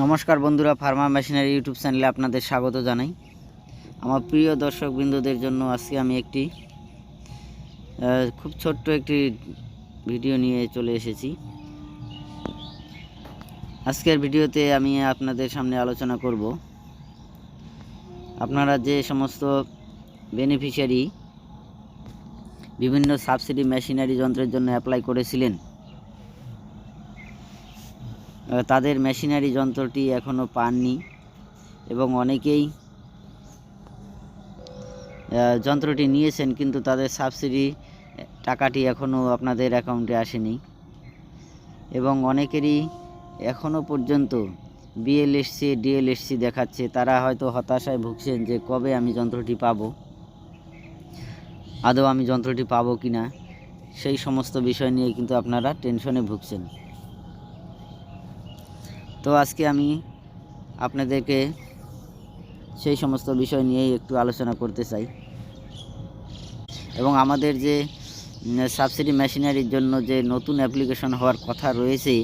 নমস্কার বন্ধুরা, Pharma machinery YouTube চ্যানেলে আপনাদের স্বাগত জানাই। আমার প্রিয় দর্শক বিন্দুদের জন্য আজকে আমি একটি খুব ছোট্ট একটি ভিডিও নিয়ে চলে এসেছি। আজকের ভিডিওতে আমি আপনাদের সামনে আলোচনা করব। আপনারা যে সমস্ত বেনিফিশিয়ারি বিভিন্ন সাবসিডি মেশিনারি যন্ত্রের জন্য অ্যাপ্লাই করেছিলেন তাদের মেশিনারি যন্ত্রটি এখনও পাননি এবং অনেকেই যন্ত্রটি নিয়েছেন কিন্তু তাদের সাবসিডি টাকাটি এখনও আপনাদের অ্যাকাউন্টে আসেনি। এবং অনেকেরই এখনও পর্যন্ত বিএলএসসি, ডিএলএসসি দেখাচ্ছে, তারা হয়তো হতাশায় ভুগছেন যে কবে আমি যন্ত্রটি পাব, আদৌ আমি যন্ত্রটি পাবো কি না সেই সমস্ত বিষয় নিয়ে কিন্তু আপনারা টেনশনে ভুগছেন। তো আজকে আমি আপনাদেরকে সেই সমস্ত বিষয় নিয়েই একটু আলোচনা করতে চাই। এবং আমাদের যে সাবসিডি মেশিনারির জন্য যে নতুন অ্যাপ্লিকেশন হওয়ার কথা রয়েছে,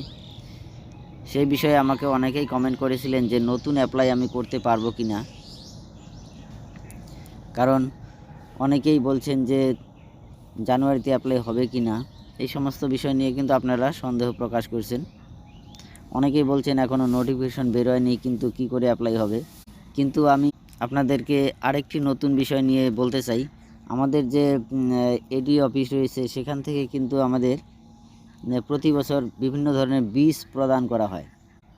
সেই বিষয়ে আমাকে অনেকেই কমেন্ট করেছিলেন যে নতুন অ্যাপ্লাই আমি করতে পারব কি না কারণ অনেকেই বলছেন যে জানুয়ারিতে অ্যাপ্লাই হবে কি না এই সমস্ত বিষয় নিয়ে কিন্তু আপনারা সন্দেহ প্রকাশ করছেন। অনেকেই বলছেন এখনও নোটিফিকেশন বেরোয়নি, কিন্তু কি করে অ্যাপ্লাই হবে? কিন্তু আমি আপনাদেরকে আরেকটি নতুন বিষয় নিয়ে বলতে চাই। আমাদের যে এডি অফিস রয়েছে, সেখান থেকে কিন্তু আমাদের প্রতি বছর বিভিন্ন ধরনের বীজ প্রদান করা হয়।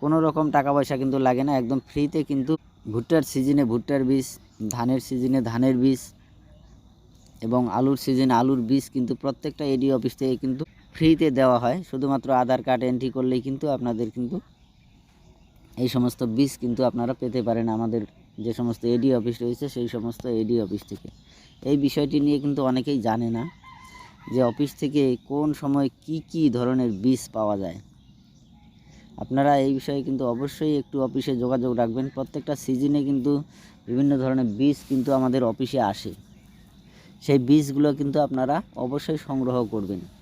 কোনো রকম টাকা পয়সা কিন্তু লাগে না, একদম ফ্রিতে কিন্তু ভুট্টার সিজনে ভুট্টার বীজ, ধানের সিজনে ধানের বীজ এবং আলুর সিজনে আলুর বীজ কিন্তু প্রত্যেকটা এডি অফিস থেকে কিন্তু ফ্রিতে দেওয়া হয়। শুধুমাত্র আধার কার্ড এন্ট্রি করলেই কিন্তু আপনাদের কিন্তু এই সমস্ত বীজ কিন্তু আপনারা পেতে পারেন। আমাদের যে সমস্ত এডি অফিস রয়েছে, সেই সমস্ত এডি অফিস থেকে। এই বিষয়টি নিয়ে কিন্তু অনেকেই জানে না যে অফিস থেকে কোন সময় কি কি ধরনের বীজ পাওয়া যায়। আপনারা এই বিষয়ে কিন্তু অবশ্যই একটু অফিসে যোগাযোগ রাখবেন। প্রত্যেকটা সিজনে কিন্তু বিভিন্ন ধরনের বীজ কিন্তু আমাদের অফিসে আসে। সেই বীজগুলো কিন্তু আপনারা অবশ্যই সংগ্রহ করবেন।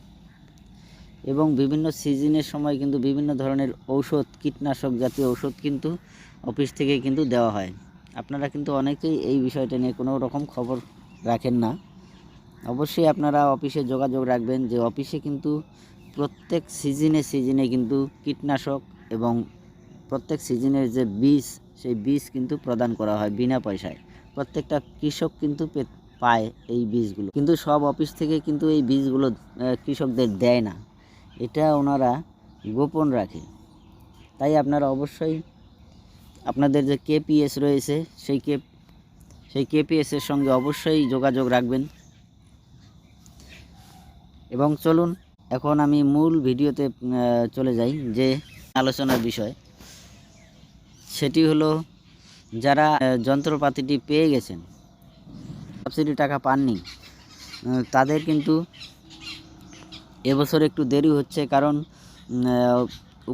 এবং বিভিন্ন সিজনের সময় কিন্তু বিভিন্ন ধরনের ঔষধ, কীটনাশক জাতীয় ঔষধ কিন্তু অফিস থেকে কিন্তু দেওয়া হয়। আপনারা কিন্তু অনেকেই এই বিষয়টা নিয়ে কোনো রকম খবর রাখেন না। অবশ্যই আপনারা অফিসে যোগাযোগ রাখবেন যে অফিসে কিন্তু প্রত্যেক সিজনে সিজনে কিন্তু কীটনাশক এবং প্রত্যেক সিজনের যে বীজ, সেই বীজ কিন্তু প্রদান করা হয় বিনা পয়সায়। প্রত্যেকটা কৃষক কিন্তু পায় এই বীজগুলো। কিন্তু সব অফিস থেকে কিন্তু এই বীজগুলো কৃষকদের দেয় না। এটা ওনারা গোপন রাখে। তাই আপনারা অবশ্যই আপনাদের যে কেপিএস রয়েছে, সেই কে সেই কেপিএসের সঙ্গে অবশ্যই যোগাযোগ রাখবেন। এবং চলুন, এখন আমি মূল ভিডিওতে চলে যাই যে আলোচনার বিষয়। সেটি হলো, যারা যন্ত্রপাতিটি পেয়ে গেছেন সাবসিডি টাকা পাননি তাদের কিন্তু এবছর একটু দেরি হচ্ছে কারণ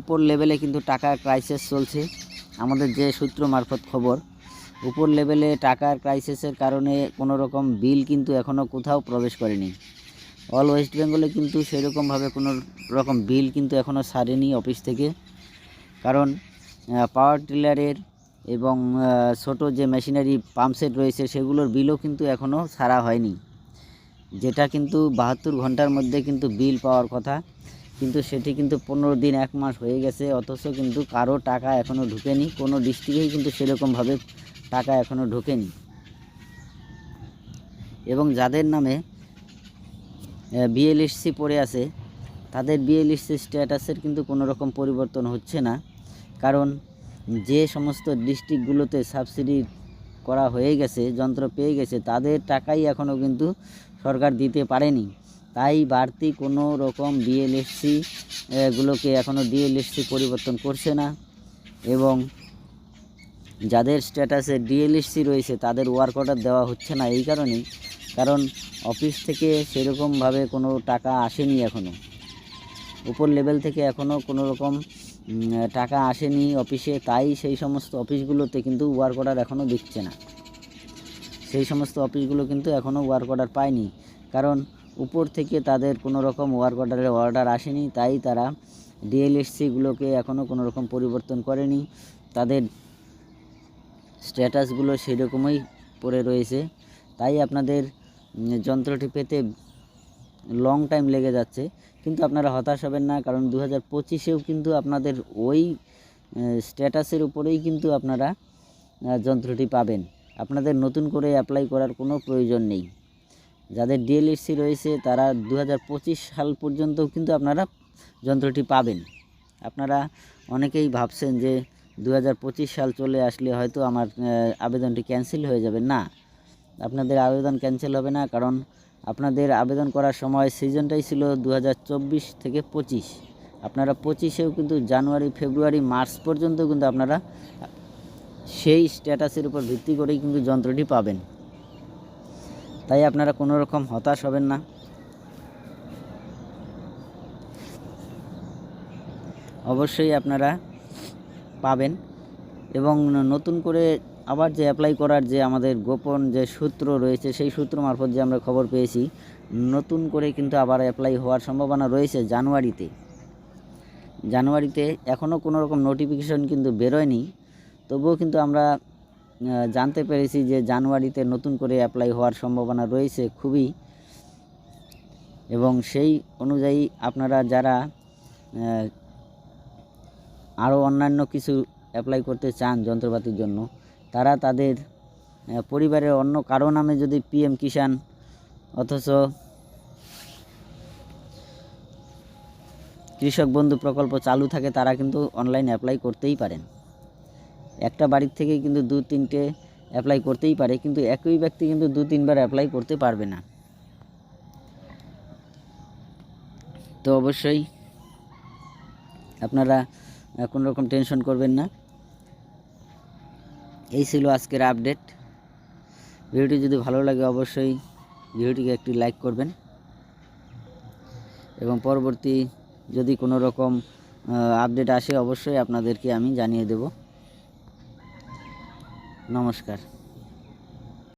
উপর লেভেলে কিন্তু টাকার ক্রাইসিস চলছে। আমাদের যে সূত্র মারফত খবর, উপর লেভেলে টাকার ক্রাইসিসের কারণে কোনো রকম বিল কিন্তু এখনও কোথাও প্রবেশ করেনি। অল ওয়েস্ট বেঙ্গলে কিন্তু সেরকমভাবে কোনো রকম বিল কিন্তু এখনও সারেনি অফিস থেকে। কারণ পাওয়ার টিলারের এবং ছোট যে মেশিনারি পাম্পসেট রয়েছে, সেগুলোর বিলও কিন্তু এখনও সারা হয়নি। যেটা কিন্তু বাহাত্তর ঘণ্টার মধ্যে কিন্তু বিল পাওয়ার কথা। কিন্তু সেটি কিন্তু পনেরো দিন, এক মাস হয়ে গেছে, অথচ কিন্তু কারও টাকা এখনও ঢুকেনি। কোনো ডিস্ট্রিক্টেই কিন্তু সেরকমভাবে টাকা এখনও ঢোকেনি। এবং যাদের নামে বিএলএসসি পড়ে আছে, তাদের বিএলএসসি স্ট্যাটাসের কিন্তু কোনো রকম পরিবর্তন হচ্ছে না। কারণ যে সমস্ত ডিস্ট্রিক্টগুলোতে সাবসিডি করা হয়ে গেছে, যন্ত্র পেয়ে গেছে, তাদের টাকাই এখনও কিন্তু সরকার দিতে পারেনি। তাই বাড়তি কোনো রকম ডিএলএসসি গুলোকে এখনও ডিএলএসসি পরিবর্তন করছে না এবং যাদের স্ট্যাটাসে ডিএলএসসি রয়েছে, তাদের ওয়ার্ক অর্ডার দেওয়া হচ্ছে না এই কারণেই, কারণ অফিস থেকে সেরকমভাবে কোনো টাকা আসেনি এখনও উপর লেভেল থেকে এখনও কোনো রকম টাকা আসেনি অফিসে, তাই সেই সমস্ত অফিসগুলোতে কিন্তু ওয়ার্ক অর্ডার এখনও দিচ্ছে না। সেই সমস্ত অফিসগুলো কিন্তু এখনও ওয়ার্ক অর্ডার পায়নি। কারণ উপর থেকে তাদের কোনো রকম ওয়ার্ক অর্ডারের অর্ডার আসেনি, তাই তারা ডিএলএসসিগুলোকে এখনও কোনো রকম পরিবর্তন করেনি। তাদের স্ট্যাটাসগুলো সেরকমই পড়ে রয়েছে। তাই আপনাদের যন্ত্রটি পেতে লং টাইম লেগে যাচ্ছে। কিন্তু আপনারা হতাশ হবেন না, কারণ দু হাজার পঁচিশেও কিন্তু আপনাদের ওই স্ট্যাটাসের উপরেই কিন্তু আপনারা যন্ত্রটি পাবেন। আপনাদের নতুন করে অ্যাপ্লাই করার কোনো প্রয়োজন নেই। যাদের ডিএলএসসি রয়েছে, তারা দু হাজার পঁচিশ সাল পর্যন্তও কিন্তু আপনারা যন্ত্রটি পাবেন। আপনারা অনেকেই ভাবছেন যে দু হাজার পঁচিশ সাল চলে আসলে হয়তো আমার আবেদনটি ক্যান্সেল হয়ে যাবে। না, আপনাদের আবেদন ক্যান্সেল হবে না, কারণ আপনাদের আবেদন করার সময় সিজনটাই ছিল দু হাজার চব্বিশ থেকে পঁচিশ। আপনারা পঁচিশেও কিন্তু জানুয়ারি, ফেব্রুয়ারি, মার্চ পর্যন্ত কিন্তু আপনারা সেই স্ট্যাটাসের উপর ভিত্তি করেই কিন্তু যন্ত্রটি পাবেন। তাই আপনারা কোনো রকম হতাশ হবেন না। অবশ্যই আপনারা পাবেন এবং নতুন করে আবার যে অ্যাপ্লাই করার যে আমাদের গোপন যে সূত্র রয়েছে, সেই সূত্র মারফত যে আমরা খবর পেয়েছি, নতুন করে কিন্তু আবার অ্যাপ্লাই হওয়ার সম্ভাবনা রয়েছে জানুয়ারিতে। জানুয়ারিতে এখনও কোনো রকম নোটিফিকেশন কিন্তু বেরোয়নি। তবুও কিন্তু আমরা জানতে পেরেছি যে জানুয়ারিতে নতুন করে অ্যাপ্লাই হওয়ার সম্ভাবনা রয়েছে খুবই। এবং সেই অনুযায়ী আপনারা যারা আরও অন্যান্য কিছু অ্যাপ্লাই করতে চান যন্ত্রপাতির জন্য তারা তাদের পরিবারের অন্য কারও নামে যদি পিএম কিষাণ অথচ কৃষক বন্ধু প্রকল্প চালু থাকে, তারা কিন্তু অনলাইন অ্যাপ্লাই করতেই পারেন। একটা বাড়ির থেকে কিন্তু দু তিনটে অ্যাপ্লাই করতেই পারে, কিন্তু একই ব্যক্তি কিন্তু দু তিনবার অ্যাপ্লাই করতে পারবে না। তো অবশ্যই আপনারা কোনো রকম টেনশন করবেন না। এই ছিল আজকের আপডেট। ভিডিওটি যদি ভালো লাগে অবশ্যই ভিডিওটিকে একটি লাইক করবেন। এবং পরবর্তী যদি কোনো রকম আপডেট আসে অবশ্যই আপনাদেরকে আমি জানিয়ে দেব। নমস্কার।